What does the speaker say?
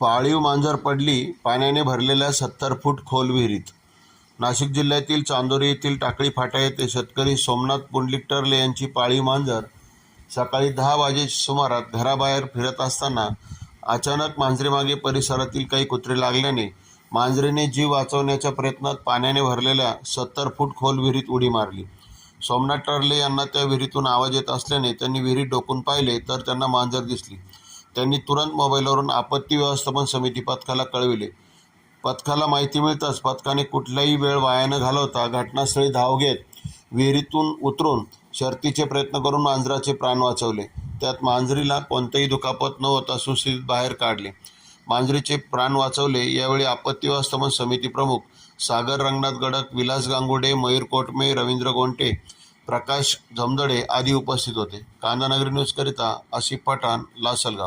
पाळीव मांजर पडली पाण्याने भरलेल्या सत्तर फूट खोल विहिरीत. नाशिक जिल्ह्यातील चांदोरी येथील टाकळी फाटा येथे शेतकरी सोमनाथ पुंडलिक टर्ले यांची पाळीव मांजर सकाळी दहा वाजेच्या सुमारात घराबाहेर फिरत असताना अचानक मांजरीमागे परिसरातील काही कुत्रे लागल्याने मांजरीने जीव वाचवण्याच्या प्रयत्नात पाण्याने भरलेल्या सत्तर फूट खोल विहिरीत उडी मारली. सोमनाथ टर्ले यांना त्या विहिरीतून आवाज येत असल्याने त्यांनी विहिरीत डोकून पाहिले तर त्यांना मांजर दिसली. त्यांनी तुरंत मोबाईलवरून आपत्ती व्यवस्थापन समिती पथकाला कळविले. पथकाला माहिती मिळताच पथकाने कुठलाही वेळ वाया न घालवता घटनास्थळी धाव घेत विहिरीतून उतरून शर्तीचे प्रयत्न करून मांजराचे प्राण वाचवले. त्यात मांजरीला कोणतेही दुखापत न होता सुस्थितीत बाहेर काढले. मांजरीचे प्राण वाचवले यावेळी आपत्ती व्यवस्थापन समिती प्रमुख सागर रंगनाथ गडक विलास गांगुडे मयूर कोटमे रवींद्र गोंटे प्रकाश जमदडे आदी उपस्थित होते. कांदानगरी न्यूजकरिता आसिफ पठाण लासलगाव.